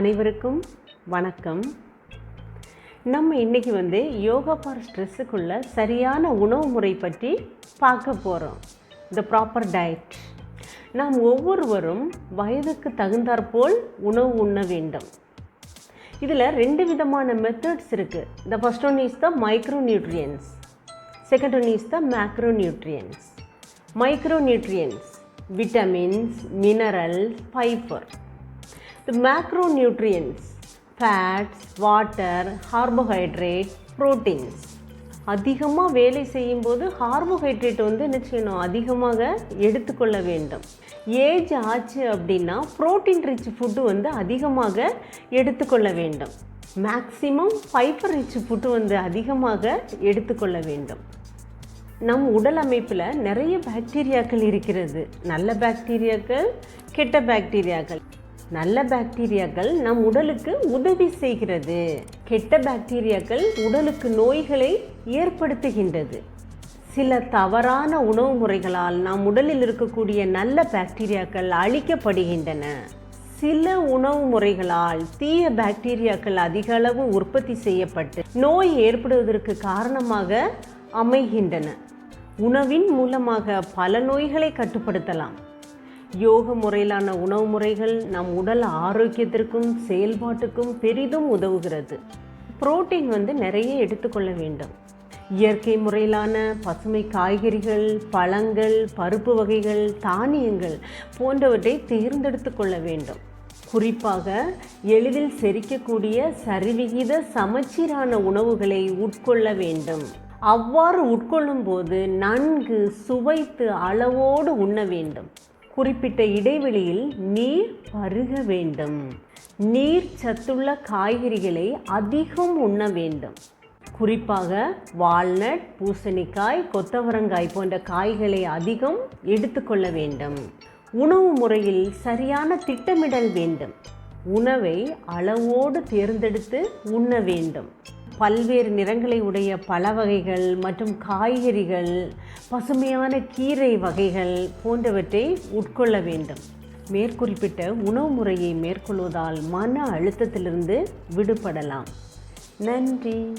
அனைவருக்கும் வணக்கம். நம்ம இன்றைக்கி வந்து யோகா ஃபார் ஸ்ட்ரெஸ்ஸுக்குள்ள சரியான உணவு முறை பற்றி பார்க்க போகிறோம் த ப்ராப்பர் டயட் நாம் ஒவ்வொருவரும் வயதுக்கு தகுந்தாற்போல் உணவு உண்ண வேண்டும். இதில் ரெண்டு விதமான மெத்தட்ஸ் இருக்குது the first one is the micronutrients second one is the macronutrients micronutrients vitamins minerals fibre The macronutrients, fats water carbohydrate proteins அதிகமாக வேலை செய்யும்போது கார்போஹைட்ரேட் வந்து என்ன செய்யணும்? அதிகமாக எடுத்துக்கொள்ள வேண்டும். ஏஜ் ஆச்சு அப்படின்னா ப்ரோட்டீன் ரிச் ஃபுட்டு வந்து அதிகமாக எடுத்துக்கொள்ள வேண்டும். மேக்ஸிமம் ஃபைபர் ரிச் ஃபுட்டு வந்து அதிகமாக எடுத்துக்கொள்ள வேண்டும். நம் உடல் அமைப்பில் நிறைய பாக்டீரியாக்கள் இருக்கிறது. நல்ல பாக்டீரியாக்கள் கெட்ட பாக்டீரியாக்கள் நல்ல பாக்டீரியாக்கள் நம் உடலுக்கு உதவி செய்கிறது. கெட்ட பாக்டீரியாக்கள் உடலுக்கு நோய்களை ஏற்படுத்துகின்றது. சில தவறான உணவு முறைகளால் நம் உடலில் இருக்கக்கூடிய நல்ல பாக்டீரியாக்கள் அழிக்கப்படுகின்றன. சில உணவு முறைகளால் தீய பாக்டீரியாக்கள் அதிக அளவு உற்பத்தி செய்யப்பட்டு நோய் ஏற்படுவதற்கு காரணமாக அமைகின்றன. உணவின் மூலமாக பல நோய்களை கட்டுப்படுத்தலாம். யோக முறையிலான உணவு முறைகள் நம் உடல் ஆரோக்கியத்திற்கும் செயல்பாட்டுக்கும் பெரிதும் உதவுகிறது. புரோட்டீன் வந்து நிறைய எடுத்துக்கொள்ள வேண்டும். இயற்கை முறையிலான பசுமை காய்கறிகள் பழங்கள் பருப்பு வகைகள் தானியங்கள் போன்றவற்றை தேர்ந்தெடுத்து கொள்ள வேண்டும். குறிப்பாக எளிதில் செரிக்கக்கூடிய சரிவிகித சமச்சீரான உணவுகளை உட்கொள்ள வேண்டும். அவ்வாறு உட்கொள்ளும் போது நன்கு சுவைத்து அளவோடு உண்ண வேண்டும். குறிப்பிட்ட இடைவெளியில் நீர் பருக வேண்டும். நீர் சத்துள்ள காய்கறிகளை அதிகம் உண்ண வேண்டும். குறிப்பாக வால்நட் பூசணிக்காய் கொத்தவரங்காய் போன்ற காய்களை அதிகம் எடுத்துக்கொள்ள வேண்டும். உணவு முறையில் சரியான திட்டமிடல் வேண்டும். உணவை அளவோடு தேர்ந்தெடுத்து உண்ண வேண்டும். பல்வேறு நிறங்களை உடைய பழ வகைகள் மற்றும் காய்கறிகள் பசுமையான கீரை வகைகள் போன்றவற்றை உட்கொள்ள வேண்டும். மேற்குறிப்பிட்ட உணவு முறையை மேற்கொள்வதால் மன அழுத்தத்திலிருந்து விடுபடலாம். நன்றி.